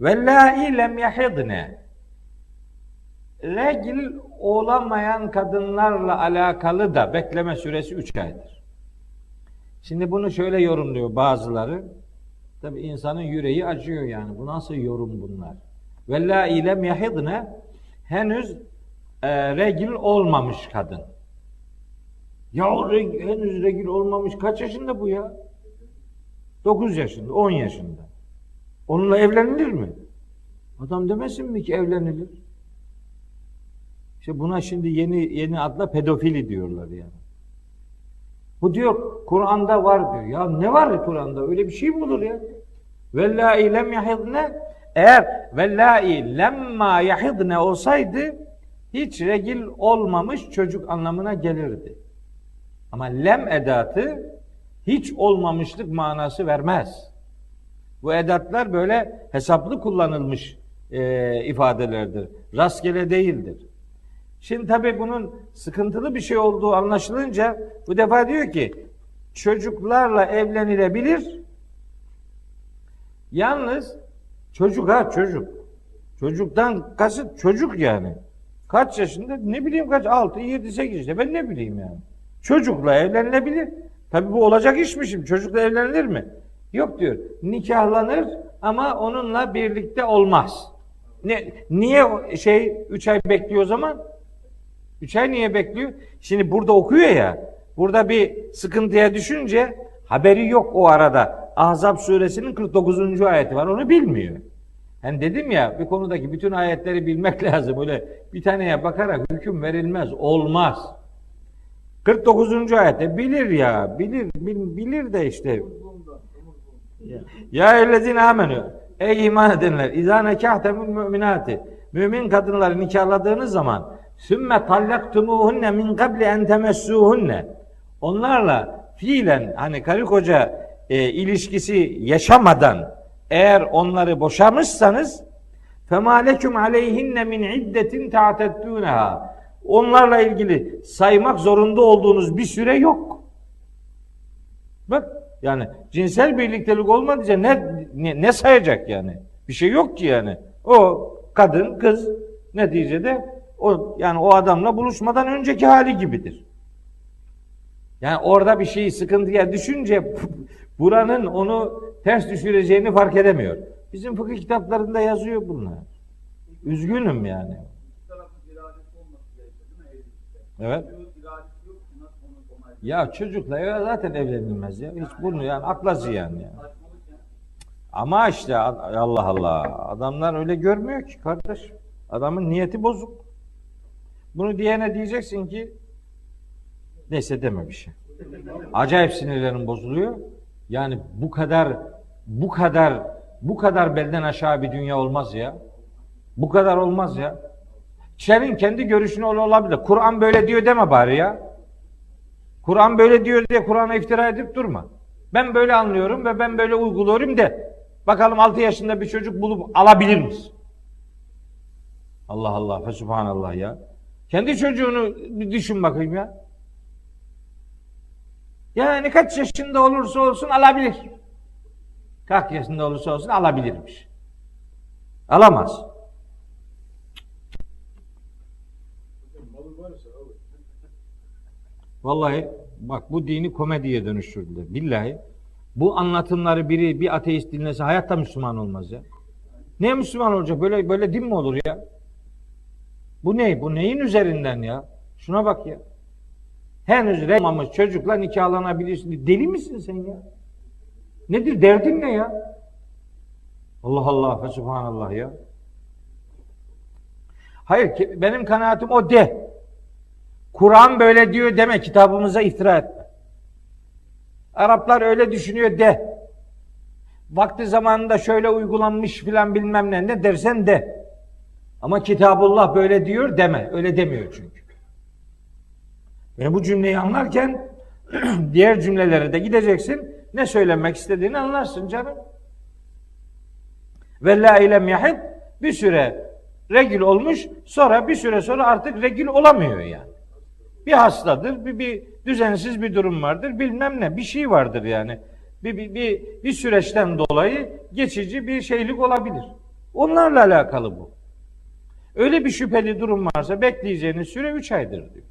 Vellâi lem yahidne. Regil olamayan kadınlarla alakalı da bekleme süresi 3 aydır. Şimdi bunu şöyle yorumluyor bazıları. Tabi insanın yüreği acıyor yani. Bu nasıl yorum bunlar? Vellâi lem yahidne henüz e, regil olmamış kadın. Ya reg- henüz regil olmamış kaç yaşında bu ya? 9 yaşında, 10 yaşında. Onunla evlenilir mi? Adam demesin mi ki evlenilir? İşte buna şimdi yeni yeni adla pedofili diyorlar yani. Bu diyor Kur'an'da var diyor. Ya ne var Kur'an'da? Öyle bir şey mi olur ya? Vellâi lem yahidne eğer vellâi lemma yahidne olsaydı hiç regil olmamış çocuk anlamına gelirdi. Ama lem edatı hiç olmamışlık manası vermez. Bu edatlar böyle hesaplı kullanılmış e, ifadelerdir. Rastgele değildir. Şimdi tabii bunun sıkıntılı bir şey olduğu anlaşılınca bu defa diyor ki çocuklarla evlenilebilir. Yalnız çocuk ha çocuk. Çocuktan kasıt çocuk yani. Kaç yaşında? Ne bileyim kaç? 6, 7, 8 işte. Ben ne bileyim yani. Çocukla evlenilebilir. Tabii bu olacak iş mi şimdi? Çocukla evlenilir mi? Yok diyor. Nikahlanır ama onunla birlikte olmaz. Ne, niye şey 3 ay bekliyor o zaman? 3 ay niye bekliyor? Şimdi burada okuyor ya. Burada bir sıkıntıya düşünce haberi yok o arada. Ahzab suresinin 49. ayeti var. Onu bilmiyor. Hani dedim ya bir konudaki bütün ayetleri bilmek lazım. Öyle bir taneye bakarak hüküm verilmez. Olmaz. 49. ayette bilir ya. Bilir, bil- bilir de işte. Ya ellezine amenü. Ey iman edenler. İzâ nekâhtemül müminâti. Mümin kadınları nikahladığınız zaman sümme tallaktumuhunne min kabli en temessuhunne. Onlarla fiilen hani karı koca e, ilişkisi yaşamadan eğer onları boşamışsanız fema leküm aleyhinne min iddetin ta'teddûneha. Onlarla ilgili saymak zorunda olduğunuz bir süre yok. Bak yani cinsel birliktelik olmadıysa ne, ne, ne sayacak yani? Bir şey yok ki yani. O kadın, kız neticede o yani o adamla buluşmadan önceki hali gibidir. Yani orada bir şeyi sıkıntıya düşünce buranın onu ters düşüreceğini fark edemiyor. Bizim fıkıh kitaplarında yazıyor bunlar. Üzgünüm yani. İki Ya çocukla ya zaten evlenilmez ya. Hiç bunu yani akla ziyan ya. Saçmalık ya. Ama işte Allah Allah adamlar öyle görmüyor ki kardeş. Adamın niyeti bozuk. Bunu diyene diyeceksin ki neyse deme bir şey. Acayip sinirlerin bozuluyor. Yani bu kadar bu kadar bu kadar belden aşağı bir dünya olmaz ya. Bu kadar olmaz ya. Senin kendi görüşün öyle olabilir. Kur'an böyle diyor deme bari ya. Kur'an böyle diyor diye Kur'an'a iftira edip durma. Ben böyle anlıyorum ve ben böyle uyguluyorum de. Bakalım 6 yaşında bir çocuk bulup alabilir misin? Allah Allah ve subhanallah ya. Kendi çocuğunu düşün bakayım ya. Yani kaç yaşında olursa olsun alabilir. Kaç yaşında olursa olsun alabilirmiş. Alamaz. Vallahi bak bu dini komediye dönüştürdüler. Billahi. Bu anlatımları biri bir ateist dinlese hayatta Müslüman olmaz ya. Ne Müslüman olacak? Böyle böyle din mi olur ya? Bu ne? Bu neyin üzerinden ya? Şuna bak ya. Henüz olmamış çocukla nikahlanabilirsin. Deli misin sen ya? Nedir? Derdin ne ya? Allah Allah ve subhanallah ya. Hayır benim kanaatim o de. Kur'an böyle diyor deme kitabımıza iftira etme. Araplar öyle düşünüyor de. Vakti zamanında şöyle uygulanmış filan bilmem ne ne dersen de. Ama Kitabullah böyle diyor deme. Öyle demiyor çünkü. Ve bu cümleyi anlarken diğer cümlelere de gideceksin. Ne söylemek istediğini anlarsın canım. Ve la ilem yahid bir süre regil olmuş sonra bir süre sonra artık regil olamıyor yani. Bir hastadır, bir, bir düzensiz bir durum vardır, bilmem ne bir şey vardır yani. Bir, bir, bir, bir süreçten dolayı geçici bir şeylik olabilir. Onlarla alakalı bu. Öyle bir şüpheli durum varsa bekleyeceğiniz süre 3 aydır diyor.